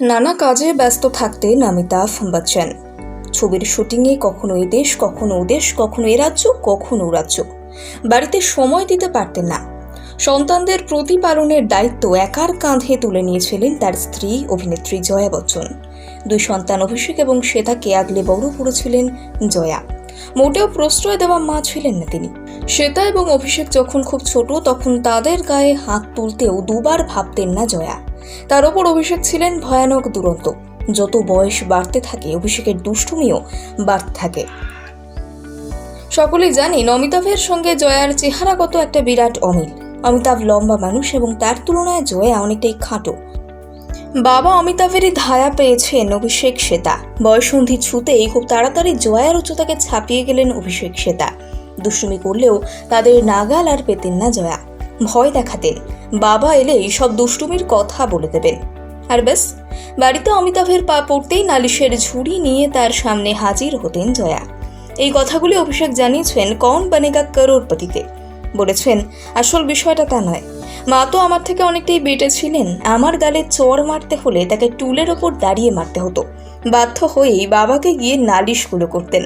নানা কাজে ব্যস্ত থাকতেন অমিতাভ বচ্চন ছবির শুটিংয়ে কখনো এদেশ কখনো ওদেশ কখনো এ রাজ্য, কখনো রাজ্য। বাড়িতে সময় দিতে পারতেন না। সন্তানদের প্রতিপালনের দায়িত্ব একার কাঁধে তুলে নিয়েছিলেন তার স্ত্রী অভিনেত্রী জয়া বচ্চন। দুই সন্তান অভিষেক এবং শ্বেতাকে আগলে বড় করেছিলেন জয়া। মোটেও প্রশ্রয় দেওয়া মা ছিলেন না তিনি। শ্বেতা এবং অভিষেক যখন খুব ছোট, তখন তাদের গায়ে হাত তুলতেও দুবার ভাবতেন না জয়া। তার ওপর অভিষেক ছিলেন ভয়ানক দুরন্ত। যত বয়স বাড়তে থাকে, অভিষেকের দুষ্টুমিও বাড়তে থাকে। সকলেই জানেন অমিতাভের সঙ্গে জয়ার চেহারাগত একটা বিরাট অমিল। অমিতাভ লম্বা মানুষ এবং তার তুলনায় জয়া অনেকটাই খাটো। বাবা অমিতাভেরই ধায়া পেয়েছেন অভিষেক শ্বেতা বয়সন্ধি ছুতেই খুব তাড়াতাড়ি জয়ার উচ্চতাকে ছাপিয়ে গেলেন অভিষেক শ্বেতা দুষ্টুমি করলেও তাদের নাগাল আর পেতেন না জয়া। ভয় দেখাতেন বাবা এলেই সব দুষ্টুমির কথা বলে দেবেন আর ব্যাস, বাড়িতে অমিতাভের পা পড়তেই নালিশের ঝুড়ি নিয়ে তার সামনে হাজির হতেন জয়া। এই কথাগুলি অভিষেক জানিয়েছেন কন বানেগা করোরপতিতে বলেছেন, আসল বিষয়টা তা নয়। মা তো আমার থেকে অনেকটাই বেটে ছিলেন। আমার গালে চর মারতে হলে তাকে টুলের ওপর দাঁড়িয়ে মারতে হতো। বাধ্য হয়েই বাবাকে গিয়ে নালিশগুলো করতেন।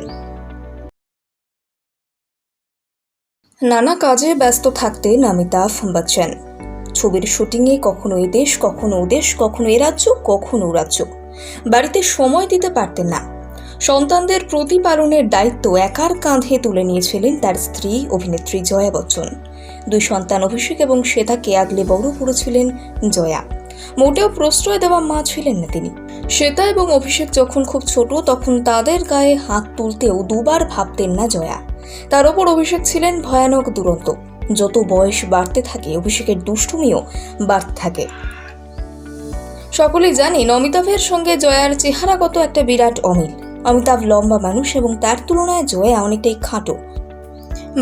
নানা কাজে ব্যস্ত থাকতেন অমিতাভ বচ্চন ছবির শুটিংয়ে কখনো এদেশ কখনো ওদেশ কখনো এ রাজ্য, কখনো রাজ্য। বাড়িতে সময় দিতে পারতেন না। সন্তানদের প্রতিপালনের দায়িত্ব একার কাঁধে তুলে নিয়েছিলেন তার স্ত্রী অভিনেত্রী জয়া বচ্চন। দুই সন্তান অভিষেক এবং শ্বেতাকে আগলে বড় করেছিলেন জয়া। মোটেও প্রশ্রয় দেওয়া মা ছিলেন না তিনি। শ্বেতা এবং অভিষেক যখন খুব ছোট, তখন তাদের গায়ে হাত তুলতেও দুবার ভাবতেন না জয়া। তার ওপর অভিষেক ছিলেন ভয়ানক দুরন্ত। যত বয়স বাড়তে থাকে, অভিষেকের দুষ্টুমিও বাড়তে থাকে। সকলেই জানেন, অমিতাভের সঙ্গে জয়ার চেহারাগত একটা বিরাট অমিল। অমিতাভ লম্বা মানুষ এবং তার তুলনায় জয়া অনেকটাই খাটো।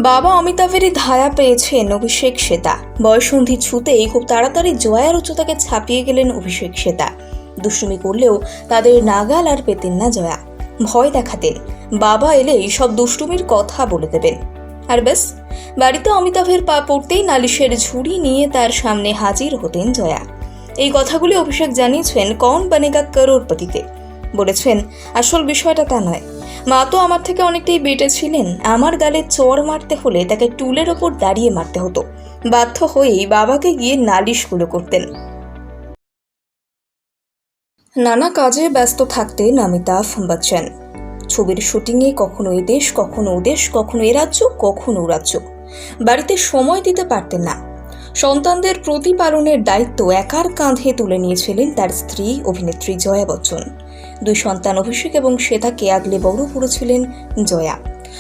বাবা অমিতাভেরই ধায়া পেয়েছেন অভিষেক শ্বেতা বয়সন্ধি ছুতেই খুব তাড়াতাড়ি জয়ার উচ্চতাকে ছাপিয়ে গেলেন অভিষেক শ্বেতা দুষ্টুমি করলেও তাদের নাগাল আর পেতেন না জয়া। ভয় দেখাতেন। বাবা এলেই সব দুষ্টুমির কথা বলে দেবেন। আর ব্যাস, বাড়িতে অমিতাভের পা পড়তেই নালিশের ঝুড়ি নিয়ে তার সামনে হাজির হতেন জয়া। এই কথাগুলি অভিষেক জানিয়েছেন কন বানেগা করোরপতিতে বলেছেন, আসল বিষয়টা তা নয়। মা তো আমার থেকে অনেকটাই বেটে ছিলেন। আমার গালে চর মারতে হলে তাকে টুলের ওপর দাঁড়িয়ে মারতে হতো। বাধ্য হয়েই বাবাকে গিয়ে নালিশগুলো করতেন। নানা কাজে ব্যস্ত থাকতেন অমিতাভ বচ্চন ছবির শুটিংয়ে কখনো এদেশ, কখনো ওদেশ, কখনো এ রাজ্য, কখনো রাজ্য। বাড়িতে সময় দিতে পারতেন না। সন্তানদের প্রতিপালনের দায়িত্ব একার কাঁধে তুলে নিয়েছিলেন তার স্ত্রী অভিনেত্রী জয়া বচ্চন। দুই সন্তান অভিষেক এবং শ্বেতাকে আগলে বড় করেছিলেন জয়া।